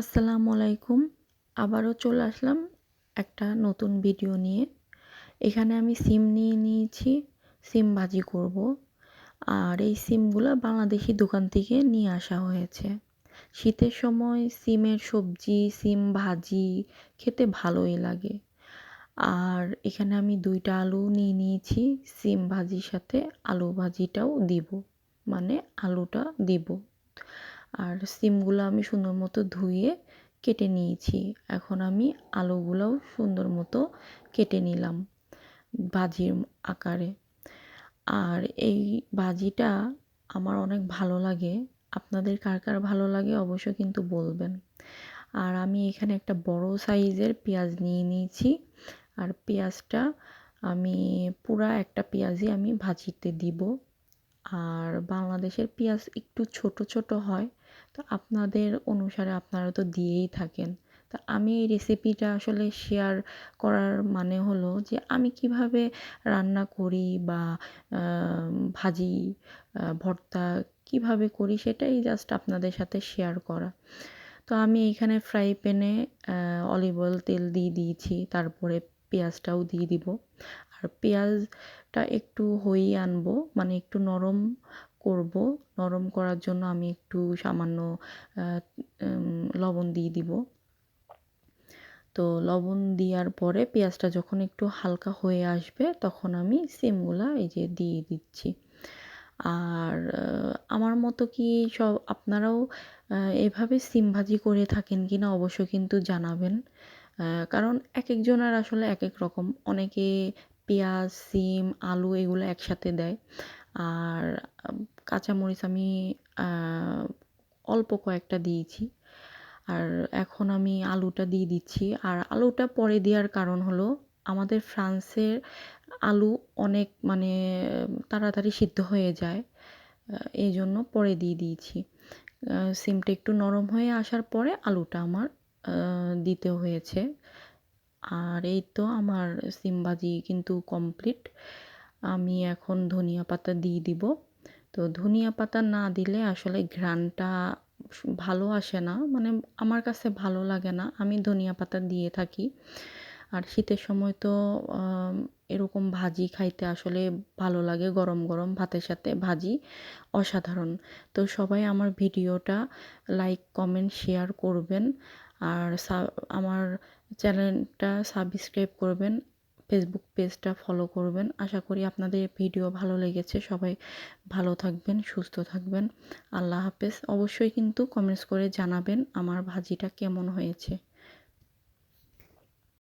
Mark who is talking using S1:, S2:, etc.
S1: আসসালামু আলাইকুম। আবারও চলে আসলাম একটা নতুন ভিডিও নিয়ে। এখানে আমি সিম নিয়ে নিয়েছি, সিম ভাজি করব। আর এই সিমগুলো বাংলাদেশি দোকান থেকে নিয়ে আসা হয়েছে। শীতের সময় সিমের সবজি, সিম ভাজি খেতে ভালোই লাগে। আর এখানে আমি দুইটা আলু নিয়ে নিয়েছি, সিম ভাজির সাথে আলু ভাজিটাও দিব। মানে আলুটা দিব। আর সিমগুলো আমি সুন্দর মতো ধুয়ে কেটে নিয়েছি। এখন আমি আলুগুলোও সুন্দর মতো কেটে নিলাম ভাজির আকারে। আর এই ভাজিটা আমার অনেক ভালো লাগে। আপনাদের কার কার ভালো লাগে অবশ্য কিন্তু বলবেন। আর আমি এখানে একটা বড় সাইজের পেঁয়াজ নিয়ে নিয়েছি। আর পেঁয়াজটা আমি পুরা একটা পেঁয়াজই আমি ভাজিতে দিব। আর বাংলাদেশের পেঁয়াজ একটু ছোট ছোট হয়। তো আপনাদের অনুসারে আপনারা তো দিয়েই থাকেন। তা আমি এই রেসিপিটা আসলে শেয়ার করার মানে হলো যে আমি কীভাবে রান্না করি বা ভাজি ভর্তা কীভাবে করি সেটাই জাস্ট আপনাদের সাথে শেয়ার করা। তো আমি এইখানে ফ্রাই প্যানে অলিভ অয়েল তেল দিয়ে দিয়েছি, তারপরে পেঁয়াজটাও দিয়ে দিব। আর পেঁয়াজটা একটু হইয়ে আনব মানে একটু নরম করব। নরম করার জন্য আমি একটু সামান্য লবণ দিয়ে দিব। তো লবণ দেওয়ার পরে পেঁয়াজটা যখন একটু হালকা হয়ে আসবে তখন আমি সিমগুলা এই যে দিয়ে দিচ্ছি। আর আমার মতো কি সব আপনারাও এভাবে সিম ভাজি করে থাকেন কি না অবশ্য কিন্তু জানাবেন। কারণ এক একজনের আসলে এক এক রকম। অনেকে পেঁয়াজ, সিম, আলু এগুলো একসাথে দেয়। আর কাঁচামরিচ আমি অল্প কয়েকটা দিয়েছি। আর এখন আমি আলুটা দিয়ে দিচ্ছি। আর আলুটা পরে দেওয়ার কারণ হলো, আমাদের ফ্রান্সের আলু অনেক মানে তাড়াতাড়ি সিদ্ধ হয়ে যায়। এই জন্য পরে দিয়ে দিয়েছি। সিমটা একটু নরম হয়ে আসার পরে আলুটা আমার দিতে হয়েছে। আর এই তো আমার সিম ভাজি কিন্তু কমপ্লিট। আমি এখন ধনিয়া পাতা দিয়ে দিব। তো ধনিয়া পাতা না দিলে আসলে ঘ্রাণটা ভালো আসে না। মানে আমার কাছে ভালো লাগে না। আমি ধনিয়া পাতা দিয়ে থাকি। আর শীতের সময় তো এরকম ভাজি খাইতে আসলে ভালো লাগে। গরম গরম ভাতের সাথে ভাজি। অসাধারণ। তো সবাই আমার ভিডিওটা লাইক, কমেন্ট, শেয়ার করবেন। আর আমার চ্যানেলটা সাবস্ক্রাইব করবেন। ফেসবুক পেজটা ফলো করবেন। আশা করি আপনাদের ভিডিও ভালো লেগেছে। সবাই ভালো থাকবেন, সুস্থ থাকবেন। আল্লাহ হাফেজ। অবশ্যই কিন্তু কমেন্টস করে জানাবেন আমার ভাজিটা কেমন হয়েছে।